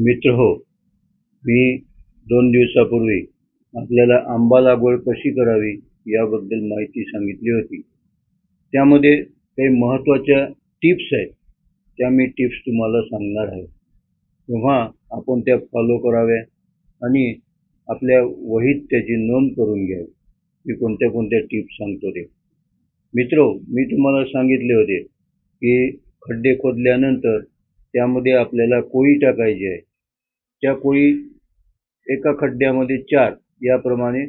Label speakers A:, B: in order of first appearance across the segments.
A: मित्र हो. मी दोन दिवसापूर्वी आपल्याला आंबा लागवड कशी करावी याबद्दल माहिती सांगितली होती. त्यामध्ये काही महत्त्वाच्या टिप्स आहेत. त्या मी टिप्स तुम्हाला सांगणार आहे. तेव्हा आपण त्या फॉलो कराव्या आणि आपल्या वहीत त्याची नोंद करून घ्यावी. मी कोणत्या कोणत्या टिप्स सांगतो ते. मित्र हो, मी तुम्हाला सांगितले होते की खड्डे खोदल्यानंतर त्यामध्ये आपल्याला कोळी टाकायची आहे. त्या कोळी एका खड्ड्यामध्ये चार याप्रमाणे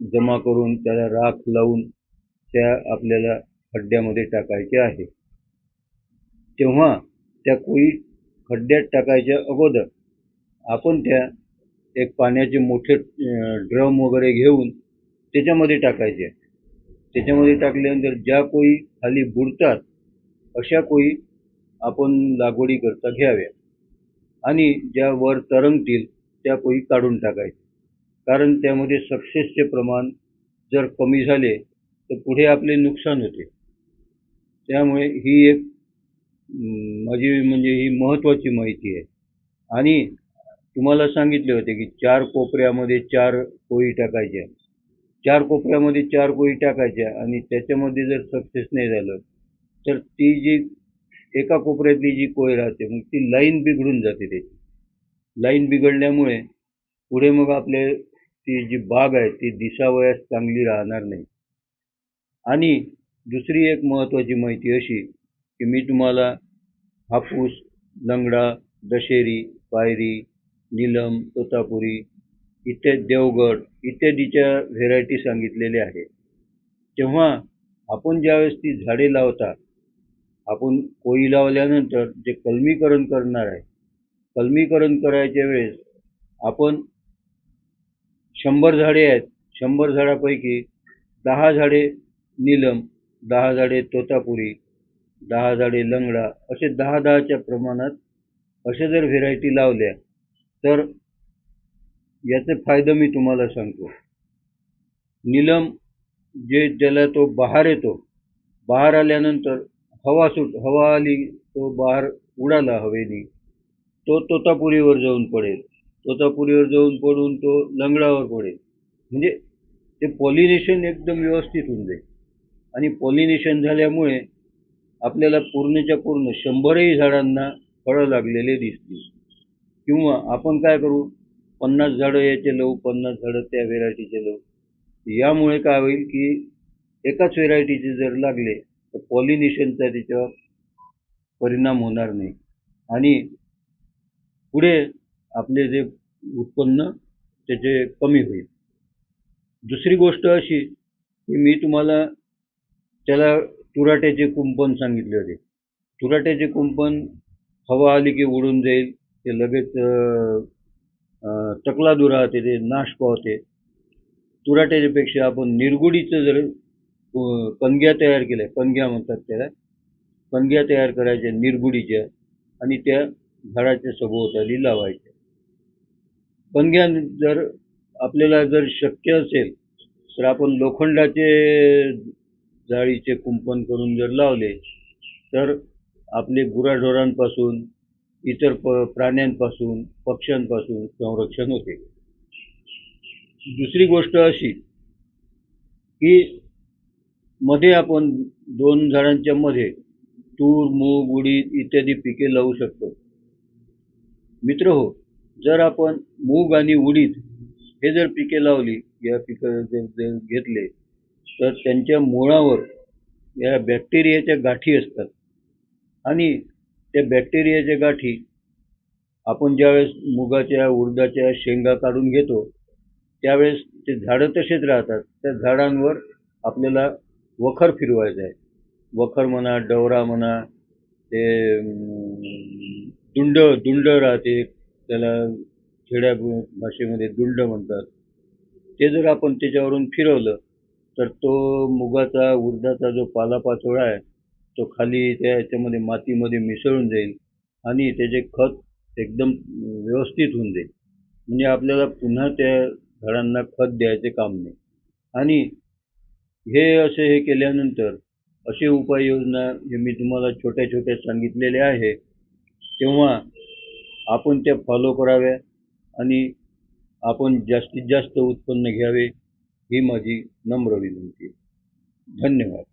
A: जमा करून त्याला राख लावून त्या आपल्याला खड्ड्यामध्ये टाकायचे आहे. तेव्हा त्या कोळी खड्ड्यात टाकायच्या अगोदर आपण त्या एक पाण्याचे मोठे ड्रम वगैरे घेऊन त्याच्यामध्ये टाकायचे. त्याच्यामध्ये टाकल्यानंतर ज्या कोळी खाली बुडतात अशा कोळी आपण लागवडीकरता घ्याव्या. आणि ज्या वर तरंगतील त्या कोळी काढून टाकायच्या कारण त्यामध्ये सक्सेसचे प्रमाण जर कमी झाले तर पुढे आपले नुकसान होते. त्यामुळे ही एक माझी म्हणजे ही महत्त्वाची माहिती आहे. आणि तुम्हाला सांगितले होते की चार कोपऱ्यामध्ये चार कोळी टाकायच्या चार कोपऱ्यामध्ये चार कोळी टाकायच्या आणि त्याच्यामध्ये जर सक्सेस नाही झालं तर ती जी एका कोपऱ्यातली जी कोय राहते मग ती लाईन बिघडून जाते त्याची. लाईन बिघडल्यामुळे पुढे मग आपले ती जी बाग आहे ती दिसावयास चांगली राहणार नाही. आणि दुसरी एक महत्त्वाची माहिती अशी की मी तुम्हाला हापूस लंगडा दशेरी पायरी नीलम तोतापुरी इत्यादी देवगड इत्यादीच्या व्हेरायटी सांगितलेल्या आहे तेव्हा आपण ज्यावेळेस ती झाडे लावता आपण कोळी लावल्यानंतर जे कलमीकरण करणार आहे कलमीकरण करायच्या वेळेस आपण शंभर झाडे आहेत. शंभर झाडापैकी दहा झाडे नीलम दहा झाडे तोतापुरी दहा झाडे लंगडा असे दहा दहाच्या प्रमाणात असे जर व्हेरायटी लावल्या तर याचे फायदे मी तुम्हाला सांगतो. नीलम जे ज्याला तो बहार येतो बहार आल्यानंतर हवा सुट हवा आली तो बाहेर उडाला हवेली. तो तोतापुरीवर जाऊन पडेल. तोतापुरीवर जाऊन पडून तो लंगडावर पडेल. म्हणजे ते पॉलिनेशन एकदम व्यवस्थित होऊन जाईल. आणि पॉलिनेशन झाल्यामुळे आपल्याला पूर्णच्या पूर्ण शंभरही झाडांना फळं लागलेले दिसतील. किंवा आपण काय करू? पन्नास झाडं याचे लावू पन्नास झाडं त्या व्हेरायटीचे लावू. यामुळे काय होईल की एकाच व्हेरायटीचे जर लागले तर पॉलिनेशनचा त्याच्यावर परिणाम होणार नाही. आणि पुढे आपले जे उत्पन्न त्याचे कमी होईल. दुसरी गोष्ट अशी की मी तुम्हाला त्याला तुराट्याचे कुंपण सांगितले होते. तुराट्याचे कुंपण हवा आली की उडून जाईल ते लगेच तकला अं, राहते ते नाश पावते. तुराट्याच्यापेक्षा आपण निरगुडीचं जर अं, तयार केल्या. कणग्या म्हणतात त्याला. कणग्या तयार करायच्या निरगुडीच्या आणि त्या झाडाच्या सभोवताली लावायच्या. कणग्या जर आपल्याला जर शक्य असेल तर आपण लोखंडाचे जाळीचे कुंपण करून जर लावले तर आपले गुराढोरांपासून इतर प प्राण्यांपासून पक्ष्यांपासून संरक्षण होते. दुसरी गोष्ट अशी की मध्ये आपण दोन झाडांच्या मध्ये तूर मूग उडीद इत्यादी पिके लावू शकतो. मित्र हो जर आपण मूग आणि उडीद हे जर पिके लावली या पिकं जर जर घेतले तर त्यांच्या मुळावर या बॅक्टेरियाच्या गाठी असतात. आणि त्या बॅक्टेरियाच्या गाठी आपण ज्यावेळेस मुगाच्या उडदाच्या शेंगा काढून घेतो त्यावेळेस ते झाडं तसेच राहतात. त्या झाडांवर आपल्याला वखर फिरवायचं आहे वखर म्हणा डवरा म्हणा ते दुंड दुंड राहते. त्याला खेड्या भाषेमध्ये दुंड म्हणतात. ते जर आपण त्याच्यावरून फिरवलं तर तो मुगाचा उडदाचा जो पालापाचोळा आहे तो खाली त्या याच्यामध्ये मातीमध्ये मिसळून जाईल आणि त्याचे खत एकदम व्यवस्थित होऊन जाईल. म्हणजे आपल्याला पुन्हा त्या झाडांना खत द्यायचे काम नाही. आणि हे असे हे केल्यानंतर असे उपाययोजना हे मी तुम्हाला छोट्या छोट्या सांगितलेल्या आहे. तेव्हा आपण त्या फॉलो कराव्या आणि आपण जास्तीत जास्त उत्पन्न घ्यावे ही माझी नम्र विनंती धन्यवाद.